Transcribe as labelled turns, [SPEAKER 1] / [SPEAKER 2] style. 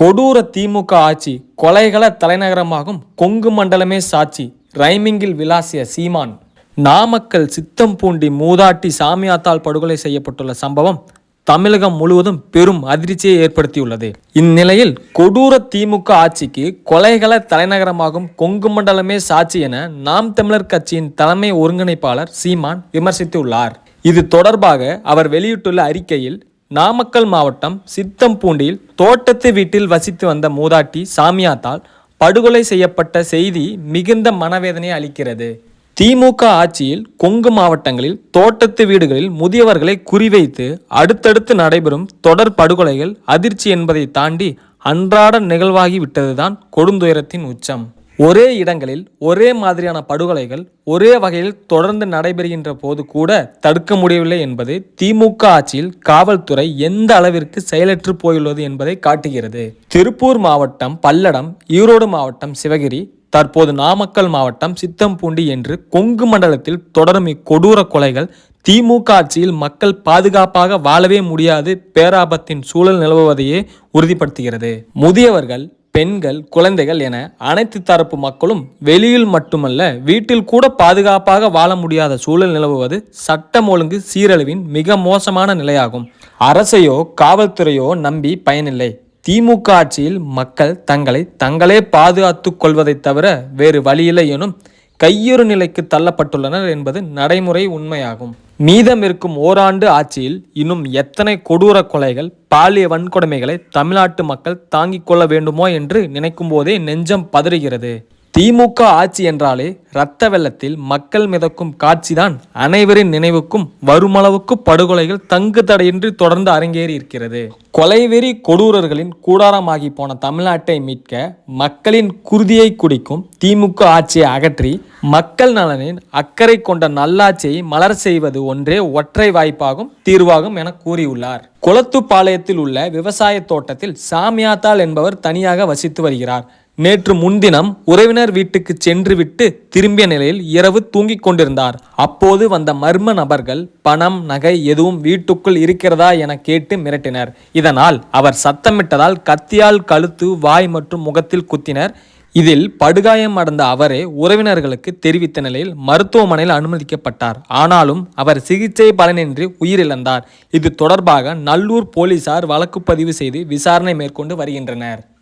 [SPEAKER 1] கொடூர திமுக ஆட்சி கொலைகள தலைநகரமாகும் கொங்கு மண்டலமே சாட்சி. ரைமிங்கில் விளாசிய சீமான். நாமக்கல் சித்தம்பூண்டி மூதாட்டி சாமியாத்தால் படுகொலை செய்யப்பட்டுள்ள சம்பவம் தமிழகம் முழுவதும் பெரும் அதிர்ச்சியை ஏற்படுத்தியுள்ளது. இந்நிலையில் கொடூர திமுக ஆட்சிக்கு கொலைகள தலைநகரமாகும் கொங்கு மண்டலமே சாட்சி என நாம் தமிழர் கட்சியின் தலைமை ஒருங்கிணைப்பாளர் சீமான் விமர்சித்துள்ளார். இது தொடர்பாக அவர் வெளியிட்டுள்ள அறிக்கையில் நாமக்கல் மாவட்டம் சித்தம்பூண்டியில் தோட்டத்து வீட்டில் வசித்து வந்த மூதாட்டி சாமியாத்தால் படுகொலை செய்யப்பட்ட செய்தி மிகுந்த மனவேதனை அளிக்கிறது. திமுக ஆட்சியில் கொங்கு மாவட்டங்களில் தோட்டத்து வீடுகளில் முதியவர்களை குறிவைத்து அடுத்தடுத்து நடைபெறும் தொடர் படுகொலைகள் அதிர்ச்சி என்பதை தாண்டி அன்றாட நிகழ்வாகி விட்டதுதான் கொடுந்துயரத்தின் உச்சம். ஒரே இடங்களில் ஒரே மாதிரியான படுகொலைகள் ஒரே வகையில் தொடர்ந்து நடைபெறுகின்ற போது கூட தடுக்க முடியவில்லை என்பது திமுக ஆட்சியில் காவல்துறை எந்த அளவிற்கு செயலற்று போயுள்ளது என்பதை காட்டுகிறது. திருப்பூர் மாவட்டம் பல்லடம் ஈரோடு மாவட்டம் சிவகிரி தற்போது நாமக்கல் மாவட்டம் சித்தம்பூண்டி என்று கொங்கு மண்டலத்தில் தொடரும் இக்கொடூர கொலைகள் திமுக ஆட்சியில் மக்கள் பாதுகாப்பாக வாழவே முடியாது பேராபத்தின் சூழல் நிலவுவதையே உறுதிப்படுத்துகிறது. முதியவர்கள் பெண்கள் குழந்தைகள் என அனைத்து தரப்பு மக்களும் வெளியில் மட்டுமல்ல வீட்டில் கூட பாதுகாப்பாக வாழ முடியாத சூழல் நிலவுவது சட்டம் ஒழுங்கு சீரழிவின் மிக மோசமான நிலையாகும். அரசையோ காவல்துறையோ நம்பி பயனில்லை. திமுக ஆட்சியில் மக்கள் தங்களை தங்களே பாதுகாத்துக் கொள்வதைத் தவிர வேறு வழியில்லை எனும் கையொரு நிலைக்கு தள்ளப்பட்டுள்ளனர் என்பது நடைமுறை உண்மையாகும். மீதம் இருக்கும் ஓராண்டு ஆட்சியில் இன்னும் எத்தனை கொடூர கொலைகள் பாலிய வன்கொடுமைகளை தமிழ்நாட்டு மக்கள் தாங்கிக் கொள்ள வேண்டுமோ என்று நினைக்கும் போதே நெஞ்சம் பதறுகிறது. திமுக ஆட்சி என்றாலே இரத்த வெள்ளத்தில் மக்கள் மிதக்கும் காட்சிதான் அனைவரின் நினைவுக்கும் வருமளவுக்கு படுகொலைகள் தங்கு தடையின்றி தொடர்ந்து அரங்கேறி இருக்கிறது. கொலைவெறி கொடூரர்களின் கூடாரமாகி போன தமிழ்நாட்டை மீட்க மக்களின் குருதியை குடிக்கும் திமுக ஆட்சியை அகற்றி மக்கள் நலனின் அக்கறை கொண்ட நல்லாட்சியை மலர் செய்வது ஒன்றே ஒற்றை வாய்ப்பாகும் தீர்வாகும் என கூறியுள்ளார். குளத்துப்பாளையத்தில் உள்ள விவசாய தோட்டத்தில் சாமியாத்தாள் என்பவர் தனியாக வசித்து வருகிறார். நேற்று முன்தினம் உறவினர் வீட்டுக்கு சென்றுவிட்டு திரும்பிய நிலையில் இரவு தூங்கிக் கொண்டிருந்தார். அப்போது வந்த மர்ம நபர்கள் பணம் நகை எதுவும் வீட்டுக்குள் இருக்கிறதா? என கேட்டு மிரட்டினர். இதனால் அவர் சத்தமிட்டதால் கத்தியால் கழுத்து வாய் மற்றும் முகத்தில் குத்தினர். இதில் படுகாயம் அடைந்த அவரே உறவினர்களுக்கு தெரிவித்த நிலையில் மருத்துவமனையில் அனுமதிக்கப்பட்டார். ஆனாலும் அவர் சிகிச்சை பலனின்றி உயிரிழந்தார். இது தொடர்பாக நல்லூர் போலீசார் வழக்கு பதிவு செய்து விசாரணை மேற்கொண்டு வருகின்றனர்.